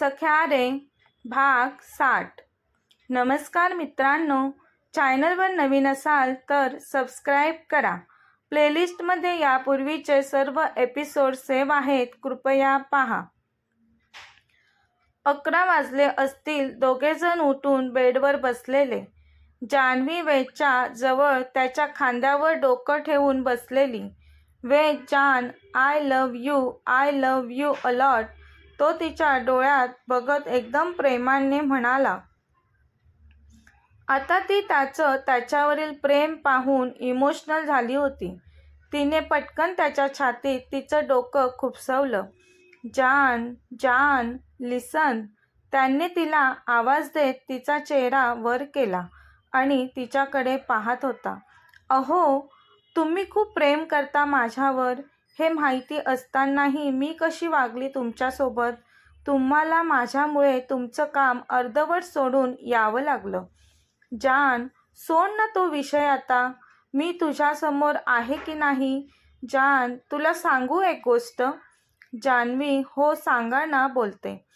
सख्या रे भाग साठ. नमस्कार मित्रांनो चॅनलवर नवीन असाल तर सबस्क्राईब करा. प्लेलिस्टमध्ये यापूर्वीचे सर्व एपिसोड सेव्ह आहेत कृपया पहा. अकरा वाजले असतील दोघेजण उठून बेडवर बसलेले. जान्हवी वेदच्या जवळ त्याच्या खांद्यावर डोकं ठेवून बसलेली. वेद जान I love you I love you a lot तो तिच्या डोळ्यात बघत एकदम प्रेमाने म्हणाला आता ती त्याचं त्याच्यावरील प्रेम पाहून इमोशनल झाली होती. तिने पटकन त्याच्या छातीत तिचं डोकं खुपसवलं. जान जान लिसन. त्यांनी तिला आवाज देत तिचा चेहरा वर केला आणि तिच्याकडे पाहत होता. अहो तुम्ही खूप प्रेम करता माझ्यावर. हे माहिती असतानाही मी कशी वागली तुमच्यासोबत? तुम्हाला माझ्यामुळे तुमचं काम अर्धवट सोडून यावं लागलं. जान सोड ना तो विषय आता. मी तुझ्यासमोर आहे की नाही? जान तुला सांगू एक गोष्ट? जान्हवी हो सांगा ना बोलते.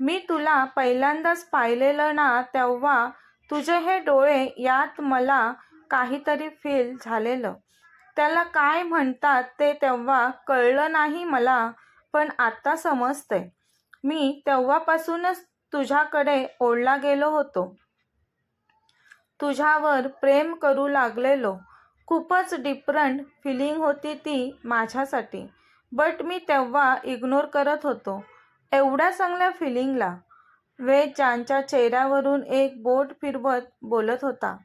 मी तुला पहिल्यांदाच पाहिलेलं ना तेव्हा तुझे हे डोळे यात मला काहीतरी फील झालेलं. त्याला काय म्हणतात ते तेव्हा कळलं नाही मला पण आत्ता समजतंय. मी तेव्हापासूनच तुझ्याकडे ओढला गेलो होतो. तुझ्यावर प्रेम करू लागलेलो. खूपच डिफरंट फिलिंग होती ती माझ्यासाठी बट मी तेव्हा इग्नोर करत होतो एवढ्या चांगल्या फिलिंगला वेद जानच्या चेहऱ्यावरून एक बोट फिरवत बोलत होता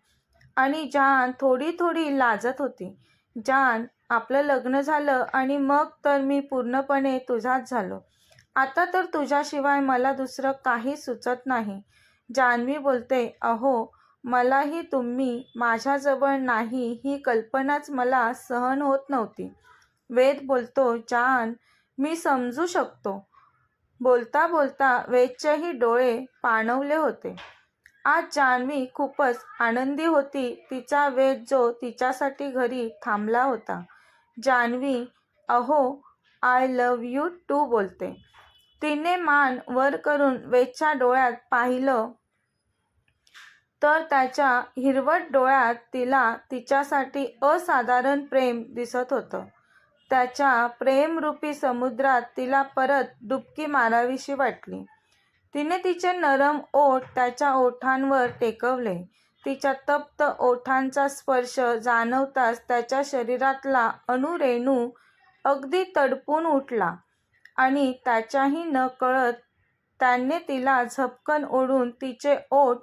आणि जान थोडी थोडी लाजत होती. जान आपलं लग्न झालं आणि मग तर मी पूर्णपणे तुझाच झालो. आता तर तुझ्याशिवाय मला दुसरं काही सुचत नाही. जान्हवी बोलते अहो मलाही तुम्ही माझ्याजवळ नाही ही कल्पनाच मला सहन होत नव्हती. वेद बोलतो जान मी समजू शकतो. बोलता बोलता वेदचेही डोळे पाणवले होते. आज जान्हवी खूपच आनंदी होती. तिचा वेद जो तिच्यासाठी घरी थांबला होता. जान्हवी अहो आय लव यू टू बोलते. तिने मान वर करून वेदच्या डोळ्यात पाहिलं तर त्याच्या हिरवट डोळ्यात तिला तिच्यासाठी असाधारण प्रेम दिसत होतं. त्याच्या प्रेमरूपी समुद्रात तिला परत डुबकी मारावीशी वाटली. तिने तिचे नरम ओठ त्याच्या ओठांवर टेकवले. तिच्या तप्त ओठांचा स्पर्श जाणवताच त्याच्या शरीरातला अणुरेणू अगदी तडपून उठला आणि त्याच्याही न कळत त्याने तिला झपकन ओढून तिचे ओठ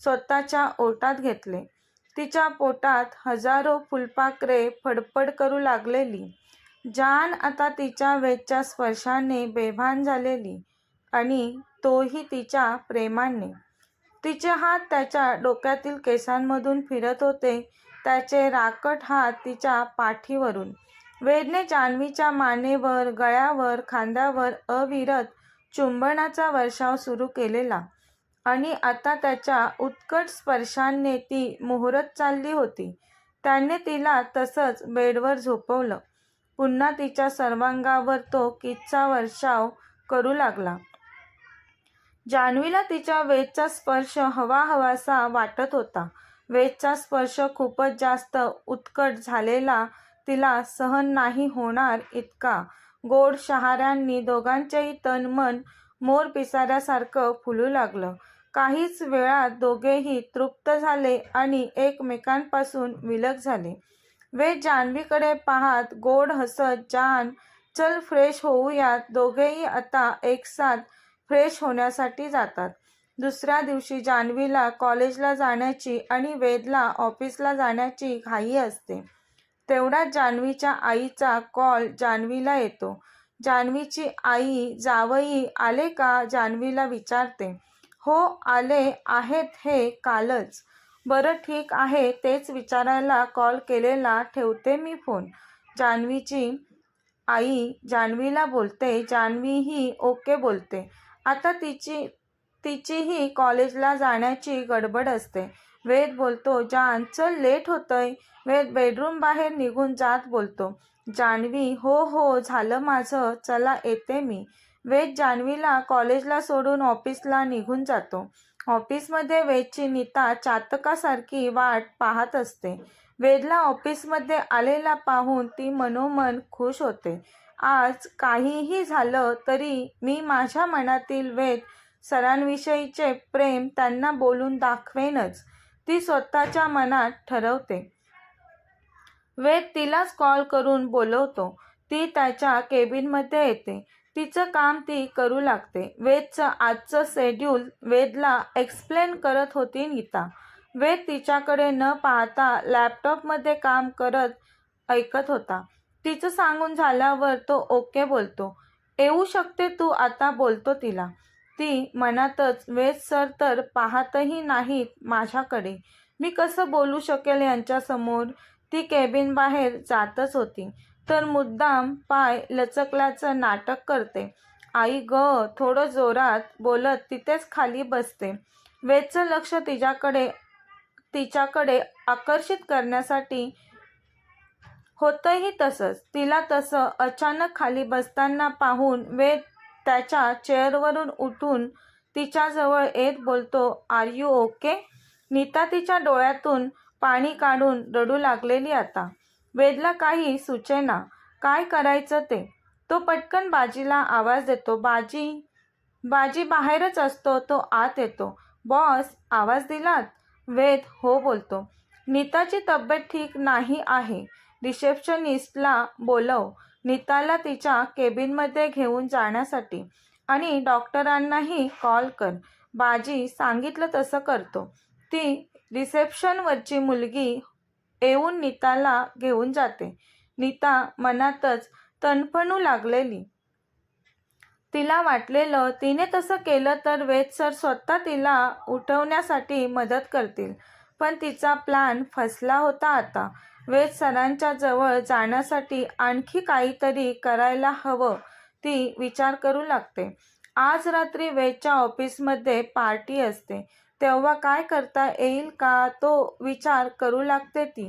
स्वतःच्या ओटात घेतले. तिच्या पोटात हजारो फुलपाखरे फडफड करू लागलेली. जान आता तिच्या वेदच्या स्पर्शाने बेभान झालेली. आणि तोही तिच्या प्रेमाने. तिचे हात त्याच्या डोक्यातील केसांमधून फिरत होते. त्याचे राकट हात तिच्या पाठीवरून. वेदने जान्हवीच्या मानेवर गळ्यावर खांद्यावर अविरत चुंबनाचा वर्षाव सुरू केलेला आणि आता त्याच्या उत्कट स्पर्शाने ती मोहरत चालली होती. त्याने तिला तसंच बेडवर झोपवलं. पुन्हा तिच्या सर्वांगावर तो किच्चा वर्षाव करू लागला. जान्हवीला तिच्या वेदचा स्पर्श हवा हवासा वाटत होता. वेदचा स्पर्श खूपच जास्त उत्कट झालेला तिला सहन नाही होणार इतका. गोड शहाऱ्यांनी दोघांचेही तन मन मोर पिसाऱ्यासारखं फुलू लागलं. काहीच वेळात दोघेही तृप्त झाले आणि एकमेकांपासून विलग झाले. वेद जान्हवीकडे पाहत गोड हसत जान चल फ्रेश होऊयात. दोघेही आता एकसाथ फ्रेश होण्यासाठी जातात. दुसऱ्या दिवशी जान्हवीला कॉलेजला जाण्याची आणि वेदला ऑफिसला जाण्याची घाई असते. तेवढ्यात जान्हवीच्या आईचा कॉल जान्हवीला येतो. जान्हवीची आई जावई आले का? जान्हवीला विचारते. हो आले आहेत हे कालच. बरं ठीक आहे तेच विचारायला कॉल केलेला ठेवते मी फोन. जान्हवीची आई जान्हवीला बोलते. जान्हवीही ओके बोलते. आता तिची तिचीही कॉलेजला जाण्याची गडबड असते. वेद बोलतो जान चल लेट होतंय. वेद बेडरूम बाहेर निघून जात बोलतो. जान्हवी हो हो झालं माझं चला येते मी. वेद जान्हवीला कॉलेजला सोडून ऑफिसला निघून जातो. ऑफिसमध्ये वेदची नीता चातकासारखी वाट पाहत असते. वेदला ऑफिसमध्ये आलेला पाहून ती मनोमन खुश होते. आज काहीही झालं तरी मी माझ्या मनातील वेद सरांविषयीचे प्रेम त्यांना बोलून दाखवेनच. ती स्वतःच्या मनात ठरवते. वेद तिलाच कॉल करून बोलवतो. ती त्याच्या केबिनमध्ये येते. तिचं काम ती करू लागते. वेदचं आजचं शेड्यूल वेदला एक्सप्लेन करत होती नीता. वेद तिच्याकडे न पाहता लॅपटॉपमध्ये काम करत ऐकत होता. तिचं सांगून झाल्यावर तो ओके बोलतो. येऊ शकते तू आता बोलतो तिला. ती मनातच वेद सर तर पाहतही नाहीत माझ्याकडे. मी कसं बोलू शकेल यांच्यासमोर ती केबिन बाहेर जातच होती. तर मुद्दाम पाय लचकल्याचं नाटक करते. आई ग थोडं जोरात बोलत तिथेच खाली बसते. वेदचं लक्ष तिच्याकडे तिच्याकडे आकर्षित करण्यासाठी होतंही तसंच. तिला तसं अचानक खाली बसताना पाहून वेद त्याच्या चेअरवरून उठून तिच्याजवळ येत बोलतो आर यू ओके नीता तिच्या डोळ्यातून पाणी काढून रडू लागलेली आता. वेदला काही सुचेना. काय करायचं ते? तो पटकन बाजीला आवाज देतो. बाजी बाजी बाहेरच असतो. तो आत येतो. बॉस आवाज दिलात? वेद हो बोलतो. नीताची तब्येत ठीक नाही आहे. रिसेप्शनिस्टला बोलव नीताला तिच्या केबिनमध्ये घेऊन जाण्यासाठी आणि डॉक्टरांनाही कॉल कर. बाजी सांगितलं तसं करतो. ती रिसेप्शनवरची मुलगी येऊन नीताला घेऊन जाते. नीता मनातच तणफणू लागलेली. तिला वाटलेलं तिने तसं केलं तर वेद सर स्वतः तिला उठवण्यासाठी मदत करतील. पण तिचा प्लॅन फसला होता आता. वेद सरांच्या जवळ जाण्यासाठी आणखी काहीतरी करायला हवं ती विचार करू लागते. आज रात्री वेदच्या ऑफिसमध्ये पार्टी असते. तेव्हा काय करता येईल का तो विचार करू लागते ती.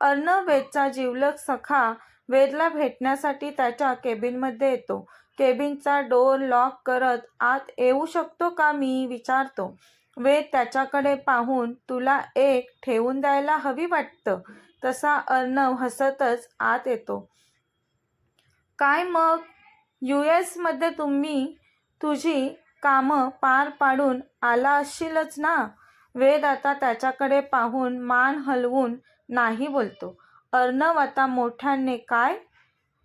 अर्णव वेदचा जिवलग सखा वेदला भेटण्यासाठी त्याच्या केबिनमध्ये येतो. केबिनचा डोर लॉक करत आत येऊ शकतो का मी विचारतो. वेद त्याच्याकडे पाहून तुला एक ठेवून द्यायला हवी वाटतं. तसा अर्णव हसतच आत येतो. काय मग? यू एसमध्ये तुम्ही तुझी कामं पार पाडून आला असशीलच ना? वेद आता त्याच्याकडे पाहून मान हलवून नाही बोलतो. अर्णव आता मोठ्याने काय?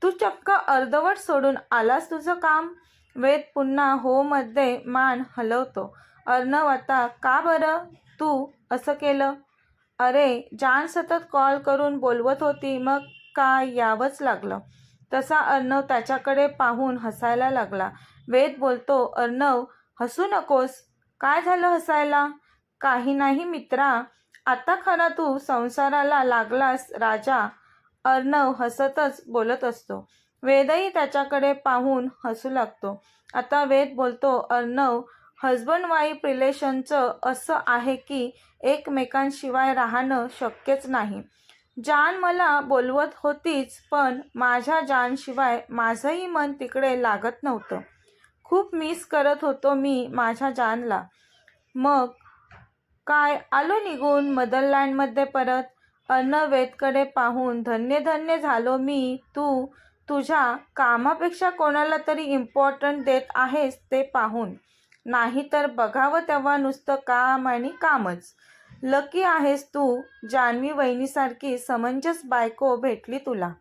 तू चक्क अर्धवट सोडून आलास तुझं काम? वेद पुन्हा हो मध्ये मान हलवतो. अर्णव आता का बरं? तू असं केलं? अरे जान सतत कॉल करून बोलवत होती मग का यावंच लागलं? तसा अर्णव त्याच्याकडे पाहून हसायला लागला. वेद बोलतो अर्णव हसू नकोस. काय झालं हसायला? काही नाही मित्रा. आता खरा तू संसाराला लागलास राजा. अर्णव हसतच बोलत असतो. वेदही त्याच्याकडे पाहून हसू लागतो. आता वेद बोलतो अर्णव हजबंड वाईफ रिलेशनचं असं आहे की एकमेकांशिवाय राहणं शक्यच नाही. जान मला बोलवत होतीच पण माझ्या जानशिवाय माझंही मन तिकडे लागत नव्हतं. खूप मिस करत होतो मी माझ्या जानला. मग काय आलो निघून मदरलँडमध्ये परत? अर्णवेदकडे पाहून धन्य धन्य झालो मी. तू तुझ्या कामापेक्षा कोणाला तरी इम्पॉर्टंट देत आहेस ते पाहून. नाही तर बघावं तेव्हा नुसतं काम आणि कामच. लकी आहेस तू जान्हवी वहिनीसारखी समंजस बायको भेटली तुला.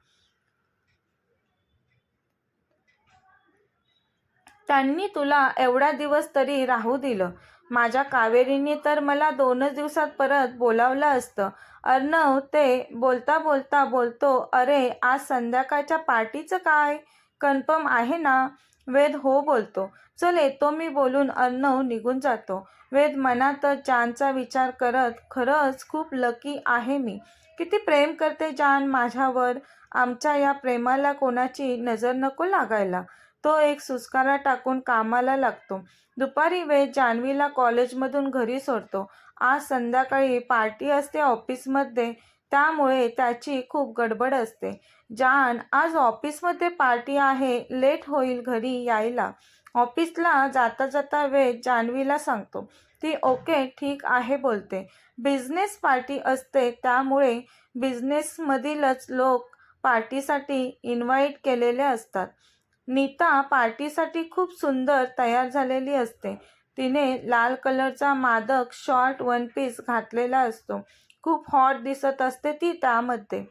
त्यांनी तुला एवढा दिवस तरी राहू दिलं. माझ्या कावेरीने तर मला दोनच दिवसात परत बोलावलं असतं. अर्णव ते बोलता बोलता बोलतो अरे आज संध्याकाळच्या पार्टीचं काय? कन्फर्म आहे ना? वेद हो बोलतो. चल येतो मी बोलून अर्णव निघून जातो. वेद मनातच जानचा विचार करत खरंच खूप लकी आहे मी. किती प्रेम करते जान माझ्यावर. आमच्या या प्रेमाला कोणाची नजर नको लागायला. तो एक सुस्कारा टाकून कामाला लागतो. दुपारी वेद जान्हवीला कॉलेजमधून घरी सोडतो. आज संध्याकाळी पार्टी असते ऑफिसमध्ये त्यामुळे त्याची खूप गडबड असते. जान आज ऑफिसमध्ये पार्टी आहे लेट होईल घरी यायला. ऑफिसला जाता जाता वेळ जान्हवीला सांगतो. ती ओके ठीक आहे बोलते. बिझनेस पार्टी असते त्यामुळे बिझनेसमधीलच लोक पार्टीसाठी इन्व्हाइट केलेले असतात. नीता पार्टीसाठी खूप सुंदर तयार झालेली असते. तिने लाल कलरचा मादक शॉर्ट वन पीस घातलेला असतो. खूप हॉट दिसत असते ती त्यामध्ये.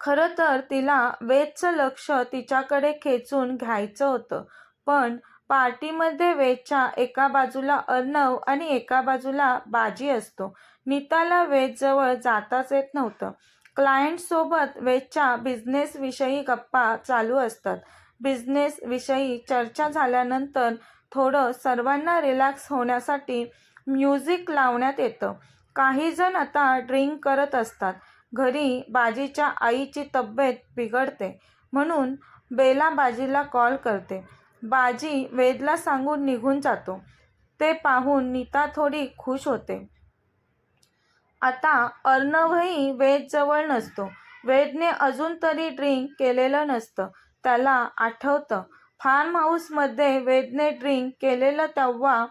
खरं तर तिला वेदचं लक्ष तिच्याकडे खेचून घ्यायचं होतं. पण पार्टीमध्ये वेदच्या एका बाजूला अर्णव आणि एका बाजूला बाजी असतो. नीताला वेदजवळ जाताच येत नव्हतं. क्लायंटसोबत वेदच्या बिझनेसविषयी गप्पा चालू असतात. बिझनेसविषयी चर्चा झाल्यानंतर थोडं सर्वांना रिलॅक्स होण्यासाठी म्युझिक लावण्यात येतं. काहीजण आता ड्रिंक करत असतात. घरी बाजीच्या आईची तब्येत बिघडते म्हणून बेला बाजीला कॉल करते. बाजी वेदला सांगून निघून जातो. ते पाहून नीता थोडी खुश होते. आता अर्णवही वेदजवळ नसतो. वेदने अजून तरी ड्रिंक केलेलं नसतं. त्याला आठवतं. फार्म हाऊसमध्ये वेदने ड्रिंक केलेलं तेव्हा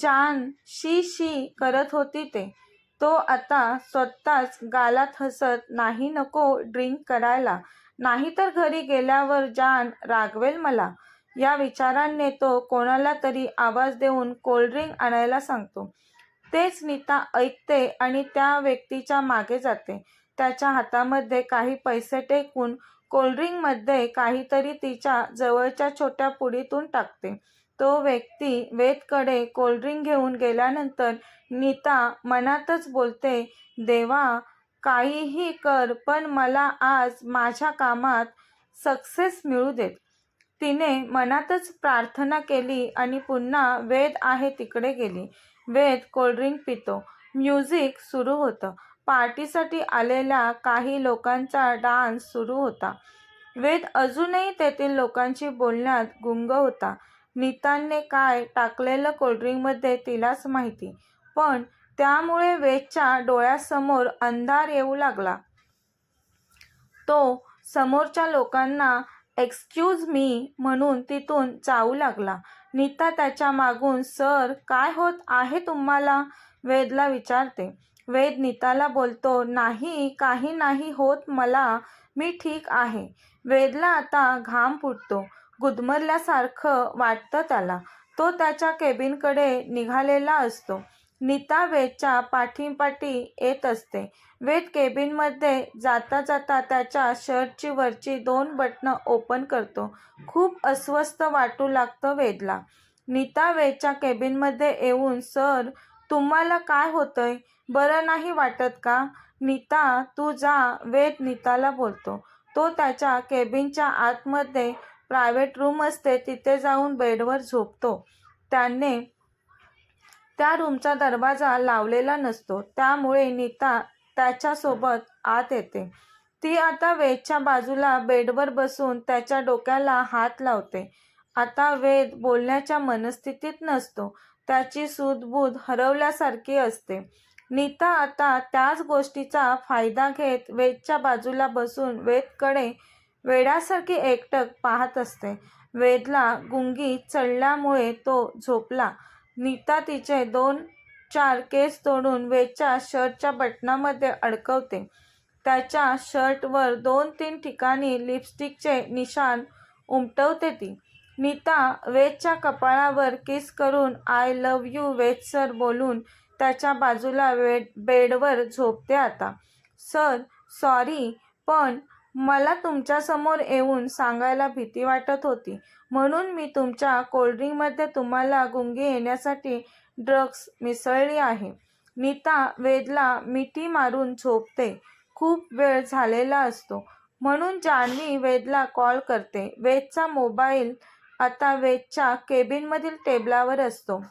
जान शी शी करत होती ते. तो आता स्वतःच गालात हसत नाही नको ड्रिंक करायला. नाहीतर घरी गेल्यावर जान रागवेल मला. या विचारांनी तो कोणाला तरी आवाज देऊन कोल्ड्रिंक आणायला सांगतो. तेच नीता ऐकते आणि त्या व्यक्तीच्या मागे जाते. त्याच्या हातामध्ये काही पैसे टेकून कोल्ड्रिंकमध्ये काहीतरी तिच्या जवळच्या छोट्या पुडीतून टाकते. तो व्यक्ती वेदकडे कोल्ड्रिंक घेऊन गेल्यानंतर नीता मनातच बोलते देवा काहीही कर पण मला आज माझ्या कामात सक्सेस मिळू देत. तिने मनातच प्रार्थना केली आणि पुन्हा वेद आहे तिकडे गेली. वेद कोल्ड्रिंक पितो. म्युझिक सुरू होतं. पार्टीसाठी आलेल्या काही लोकांचा डान्स सुरू होता. वेद अजूनही तेथील लोकांशी बोलण्यात गुंग होता. नीताने काय टाकलेलं कोल्ड्रिंकमध्ये तिलाच माहिती. पण त्यामुळे वेदच्या डोळ्यासमोर अंधार येऊ लागला. तो समोरच्या लोकांना एक्सक्यूज मी म्हणून तिथून जाऊ लागला. नीता त्याच्या मागून सर काय होत आहे तुम्हाला? वेदला विचारते. वेद नीताला बोलतो नाही काही नाही होत मला मी ठीक आहे. वेदला आता घाम फुटतो. गुदमरल्यासारखं वाटतं त्याला. तो त्याच्या केबिनकडे निघालेला असतो. नीता वेदच्या पाठीपाठी येत असते. वेद केबिनमध्ये जाता जाता त्याच्या शर्टची वरची दोन बटणं ओपन करतो. खूप अस्वस्थ वाटू लागतं वेदला. नीता वेदच्या केबिनमध्ये येऊन सर तुम्हाला काय होतंय? बरं नाही वाटत का? नीता तू जा वेद नीताला बोलतो. तो त्याच्या केबिनच्या आतमध्ये प्रायव्हेट रूम असते तिथे जाऊन बेडवर झोपतो. त्याने त्या रूमचा दरवाजा लावलेला नसतो. त्यामुळे नीता त्याच्यासोबत आत येते. ती आता वेदच्या बाजूला बेडवर बसून त्याच्या डोक्याला हात लावते. आता वेद बोलण्याच्या मनस्थितीत नसतो. त्याची सूदबूद हरवल्यासारखी असते. नीता आता त्याच गोष्टीचा फायदा घेत वेदच्या बाजूला बसून वेदकडे वेड्यासारखी एकटक पाहत असते. वेदला गुंगी चढल्यामुळे तो झोपला. नीता तिचे दोन चार केस तोडून वेदच्या शर्टच्या बटनामध्ये अडकवते. त्याच्या शर्टवर दोन तीन ठिकाणी लिपस्टिकचे निशान उमटवते ती. नीता वेदच्या कपाळावर किस करून I love you Ved sir बोलून त्याच्या बाजूला वेड बेडवर झोपते आता. सर सॉरी पण मला तुमच्यासमोर येऊन सांगायला भीती वाटत होती. म्हणून मी तुमच्या कोल्ड्रिंकमध्ये तुम्हाला गुंगी येण्यासाठी ड्रग्स मिसळली आहे. नीता वेदला मिठी मारून झोपते. खूप वेळ झालेला असतो. म्हणून जान्हवी वेदला कॉल करते. वेदचा मोबाईल आता वेदच्या केबिनमधील टेबलावर असतो.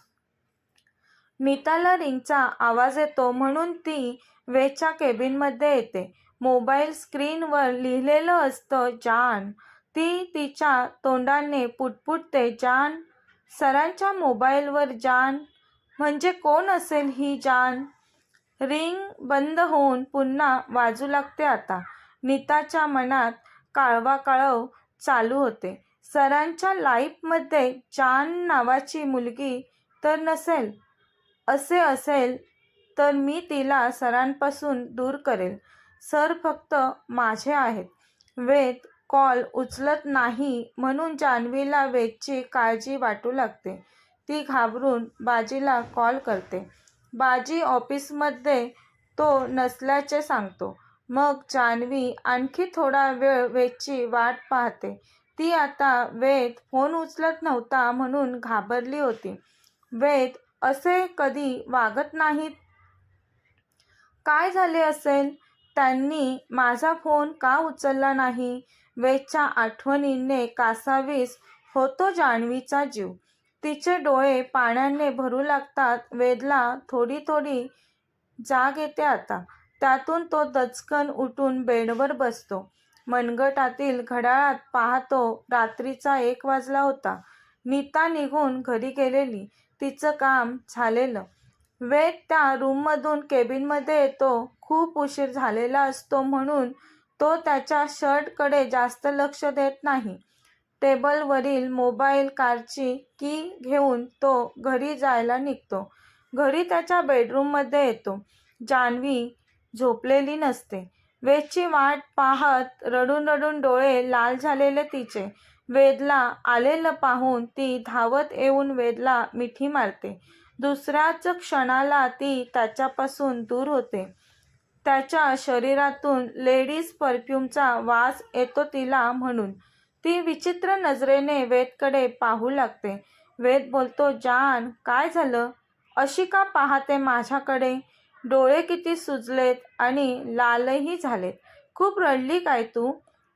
नीताला रिंगचा आवाज येतो. म्हणून ती वेदच्या केबिनमध्ये येते. मोबाईल स्क्रीनवर लिहिलेलं असतं जान. ती तिच्या तोंडाने पुटपुटते. जान सरांच्या मोबाईलवर जान. म्हणजे कोण असेल ही जान? रिंग बंद होऊन पुन्हा वाजू लागते आता. नीताच्या मनात काळवा काळव चालू होते. सरांच्या लाईफमध्ये जान नावाची मुलगी तर नसेल. असे असेल तर मी तिला सरांपासून दूर करेल. सर फक्त माझे आहेत. वेद कॉल उचलत नाही म्हणून जान्हवीला वेदची काळजी वाटू लागते. ती घाबरून बाजीला कॉल करते. बाजी ऑफिसमध्ये तो नसल्याचे सांगतो. मग जान्हवी आणखी थोडा वेळ वेदची वाट पाहते. ती आता वेद फोन उचलत नव्हता म्हणून घाबरली होती. वेद असे कधी वागत नाहीत? काय झाले असेल? त्यांनी माझा फोन का उचलला नाही? वेदच्या आठवणींने कासावीस होतो जान्हवीचा जीव. तिचे डोळे पाण्याने भरू लागतात. वेदला थोडी थोडी जाग येते आता. त्यातून तो दचकन उठून बेडवर बसतो. मनगटातील घड्याळात पाहतो रात्रीचा एक वाजला होता. नीता निघून घरी गेलेली. तिचं काम झालेलं. वेद त्या रूममधून केबिनमध्ये येतो. खूप उशीर झालेला असतो म्हणून तो त्याच्या शर्टकडे जास्त लक्ष देत नाही. टेबलवरील मोबाईल कारची की घेऊन तो घरी जायला निघतो. घरी त्याच्या बेडरूममध्ये येतो. जान्हवी झोपलेली नसते. वेदची वाट पाहत रडून रडून डोळे लाल झालेले तिचे. वेदला आलेलं पाहून ती धावत येऊन वेदला मिठी मारते. दुसऱ्याच क्षणाला ती त्याच्यापासून दूर होते. त्याच्या शरीरातून लेडीज परफ्यूमचा वास येतो तिला म्हणून. ती विचित्र नजरेने वेदकडे पाहू लागते. वेद बोलतो जान काय झालं? अशी का पाहते माझ्याकडे? डोळे किती सुजलेत आणि लालही झालेत. खूप रडली काय तू?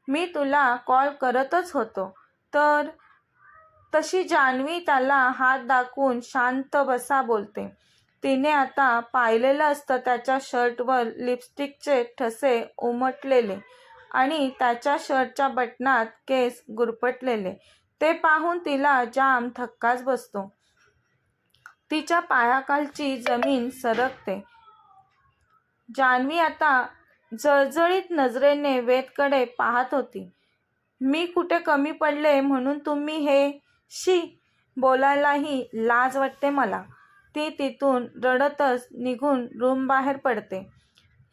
मी तुला कॉल करतच होतो. तर तशी जान्हवी त्याला हात दाखवून शांत बसा बोलते. तिने आता पाहिलेलं असतं त्याच्या शर्टवर लिपस्टिकचे ठसे उमटलेले आणि त्याच्या शर्टच्या बटनात केस गुरपटलेले. ते पाहून तिला जाम थक्काच बसतो. तिच्या पायाखालची जमीन सरकते. जान्हवी आता जळजळीत नजरेने वेदकडे पाहत होती. मी कुठे कमी पडले म्हणून तुम्ही हे शी बोलायलाही लाज वाटते मला. ती तिथून रडतच निघून रूम बाहेर पडते.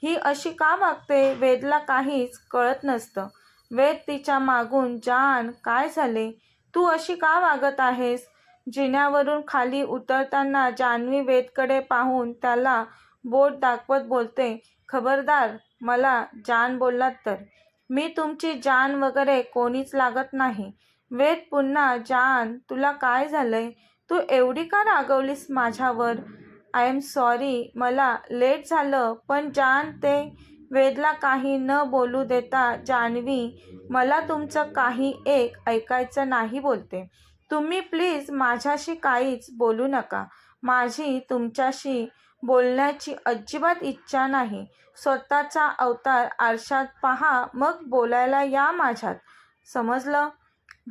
ही अशी का वागते वेदला काहीच कळत नसतं. वेद तिच्या मागून जान काय झाले? तू अशी का वागत आहेस? जिन्यावरून खाली उतरताना जान्हवी वेदकडे पाहून त्याला बोट दाखवत बोलते खबरदार मला जान बोललात तर. मी तुमची जान वगैरे कोणीच लागत नाही. वेद पुन्हा जान तुला काय झालंय? तू एवढी का रागवलीस माझ्यावर? आय एम सॉरी मला लेट झालं पण जान ते वेदला काही न बोलू देता जान्हवी मला तुमचं काही एक ऐकायचं नाही बोलते. तुम्ही प्लीज माझ्याशी काहीच बोलू नका. माझी तुमच्याशी बोलण्याची अजिबात इच्छा नाही. स्वतःचा अवतार आरशात पहा मग बोलायला या माझ्यात. समजलं?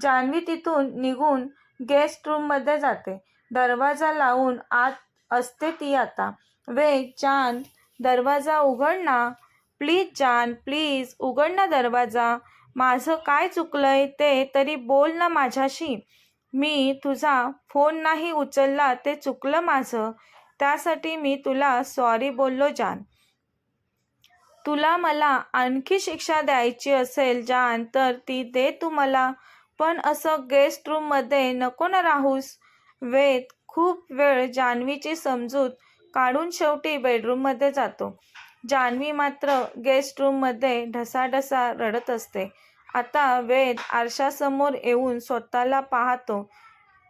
जान्हवी तिथून निघून गेस्ट रूममध्ये जाते. दरवाजा लावून आत असते ती आता. वे जान दरवाजा उघड ना. प्लीज जान प्लीज उघड ना दरवाजा. माझं काय चुकलंय ते तरी बोल ना माझ्याशी. मी तुझा फोन नाही उचलला ते चुकलं माझं. त्यासाठी मी तुला सॉरी बोललो जान. तुला मला आणखी शिक्षा द्यायची असेल जान तर ती दे तू मला. पण असं गेस्ट रूममध्ये नको ना राहूस. वेद खूप वेळ जान्हवीची समजूत काढून शेवटी बेडरूममध्ये जातो. जान्हवी मात्र गेस्ट रूममध्ये ढसाढसा रडत असते. आता वेद आरशासमोर येऊन स्वतःला पाहतो.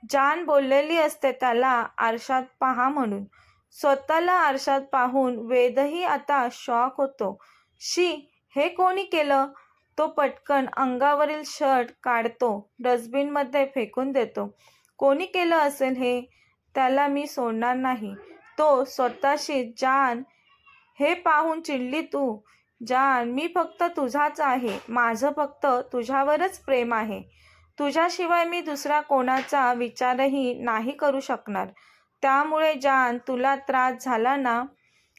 जान बोललेली असते त्याला आरशात पहा म्हणून. स्वतःला आरशात पाहून वेदही आता शॉक होतो. शी हे कोणी केलं? तो पटकन अंगावरील शर्ट काढतो डस्टबिनमध्ये फेकून देतो. कोणी केलं असेल हे? त्याला मी सोडणार नाही. तो स्वतःशी जान हे पाहून चिडली तू? जान मी फक्त तुझाच आहे. माझं फक्त तुझ्यावरच प्रेम आहे. तुझ्याशिवाय मी दुसरा कोणाचा विचारही नाही करू शकणार. त्यामुळे जान तुला त्रास झाला ना?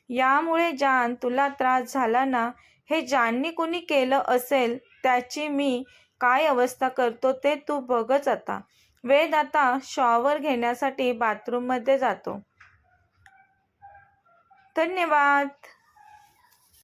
यामुळे जान तुला त्रास झाला ना? हे ज्यांनी कुणी केलं असेल त्याची मी काय अवस्था करतो ते तू बघच आता. वेद आता शॉवर घेण्यासाठी बाथरूममध्ये जातो. धन्यवाद.